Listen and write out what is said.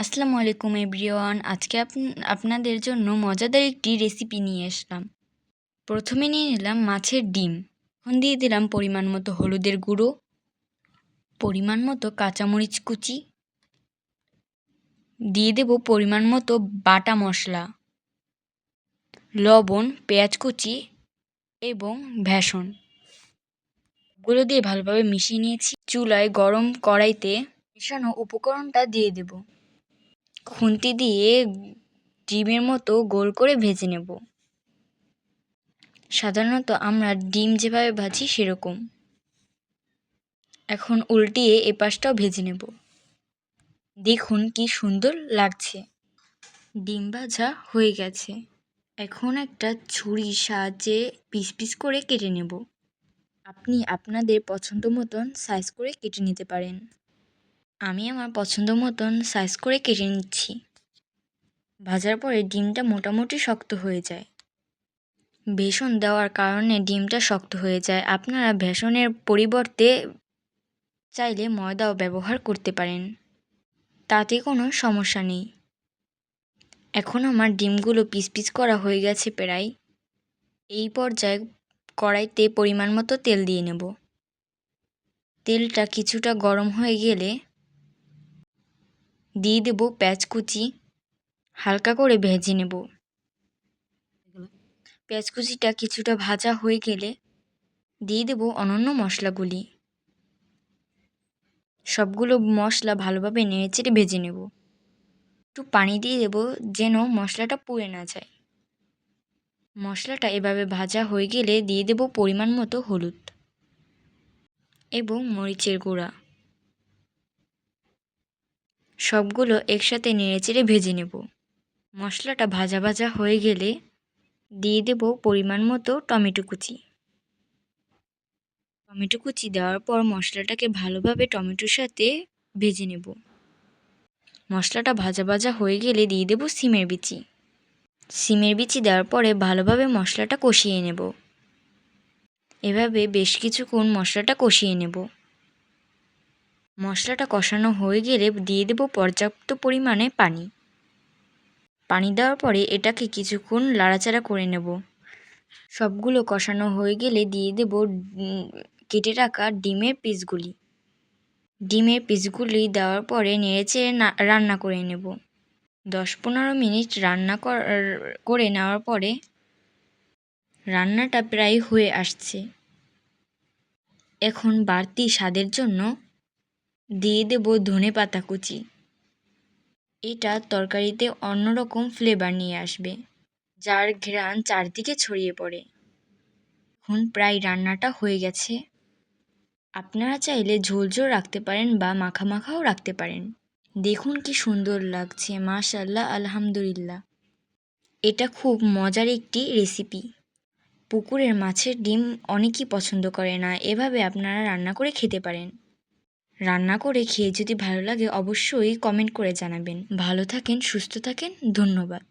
আসসালামু আলাইকুম এভরিওয়ান। আজকে আপ- আপনাদের জন্য মজাদার একটি রেসিপি নিয়ে আসলাম। প্রথমে নিয়ে নিলাম মাছের ডিম। এখন দিয়ে দিলাম পরিমাণ মতো হলুদের গুঁড়ো, পরিমাণ মতো কাঁচামরিচ কুচি, দিয়ে দেব পরিমাণ মতো বাটা মশলা, লবণ, পেঁয়াজ কুচি এবং ভেষণ। গুলো দিয়ে ভালোভাবে মিশিয়ে নিয়েছি। চুলায় গরম কড়াইতে মেশানো উপকরণটা দিয়ে দেব। খুন্তি দিয়ে ডিমের মতো গোল করে ভেজে নেব। সাধারণত আমরা ডিম যেভাবে ভাজি সেরকম। এখন উল্টিয়ে এ পাশটাও ভেজে নেব। দেখুন কি সুন্দর লাগছে। ডিম ভাজা হয়ে গেছে। এখন একটা ছুরির সাহায্যে পিস পিস করে কেটে নেব। আপনি আপনাদের পছন্দ মতন সাইজ করে কেটে নিতে পারেন। আমি আমার পছন্দ মতন সাইজ করে কেটে নিচ্ছি। ভাজার পরে ডিমটা মোটামুটি শক্ত হয়ে যায়। বেসন দেওয়ার কারণে ডিমটা শক্ত হয়ে যায়। আপনারা বেসনের পরিবর্তে চাইলে ময়দাও ব্যবহার করতে পারেন। তাতে কোনো সমস্যা নেই। এখন আমার ডিমগুলো পিস পিস করা হয়ে গেছে প্রায়। এই পর্যায়ে কড়াইতে পরিমাণ মতো তেল দিয়ে নেব। তেলটা কিছুটা গরম হয়ে গেলে দিয়ে দেব পেঁয়াজ কুচি। হালকা করে ভেজে নেব। পেঁয়াজ কুচিটা কিছুটা ভাজা হয়ে গেলে দিয়ে দেব অনন্য মশলাগুলি। সবগুলো মশলা ভালোভাবে নেড়েচেড়ে ভেজে নেব। একটু পানি দিয়ে দেব যেন মশলাটা পুড়ে না যায়। মশলাটা এভাবে ভাজা হয়ে গেলে দিয়ে দেব পরিমাণ মতো হলুদ এবং মরিচের গুঁড়া। সবগুলো একসাথে নেড়েচেড়ে ভেজে নেব। মশলাটা ভাজা ভাজা হয়ে গেলে দিয়ে দেব পরিমাণ মতো টমেটো কুচি। টমেটো কুচি দেওয়ার পর মশলাটাকে ভালোভাবে টমেটোর সাথে ভেজে নেব। মশলাটা ভাজা ভাজা হয়ে গেলে দিয়ে দেব সিমের বিচি। সিমের বিচি দেওয়ার পরে ভালোভাবে মশলাটা কষিয়ে নেব। এভাবে বেশ কিছুক্ষণ মশলাটা কষিয়ে নেব। মশলাটা কষানো হয়ে গেলে দিয়ে দেব পর্যাপ্ত পরিমাণে পানি। পানি দেওয়ার পরে এটাকে কিছুক্ষণ লাড়াচাড়া করে নেব। সবগুলো কষানো হয়ে গেলে দিয়ে দেব কেটে রাখা ডিমের পিসগুলি। ডিমের পিসগুলি দেওয়ার পরে নেড়েচেড়ে রান্না করে নেব। দশ পনেরো মিনিট রান্না করে নেওয়ার পরে রান্নাটা প্রায় হয়ে আসছে। এখন বাড়তি স্বাদের জন্য দিয়ে দেব ধনে পাতা কুচি। এটা তরকারিতে অন্যরকম ফ্লেভার নিয়ে আসবে, যার ঘ্রাণ চারদিকে ছড়িয়ে পড়ে। এখন প্রায় রান্নাটা হয়ে গেছে। আপনারা চাইলে ঝোল ঝোল রাখতে পারেন বা মাখা মাখাও রাখতে পারেন। দেখুন কি সুন্দর লাগছে মাশাল্লাহ আলহামদুলিল্লাহ। এটা খুব মজার একটি রেসিপি পুকুরের মাছের ডিম অনেকেই পছন্দ করে না, এভাবে আপনারা রান্না করে খেতে পারেন। রান্না করে খেয়ে যদি ভালো লাগে অবশ্যই কমেন্ট করে জানাবেন। ভালো থাকেন, সুস্থ থাকেন, ধন্যবাদ।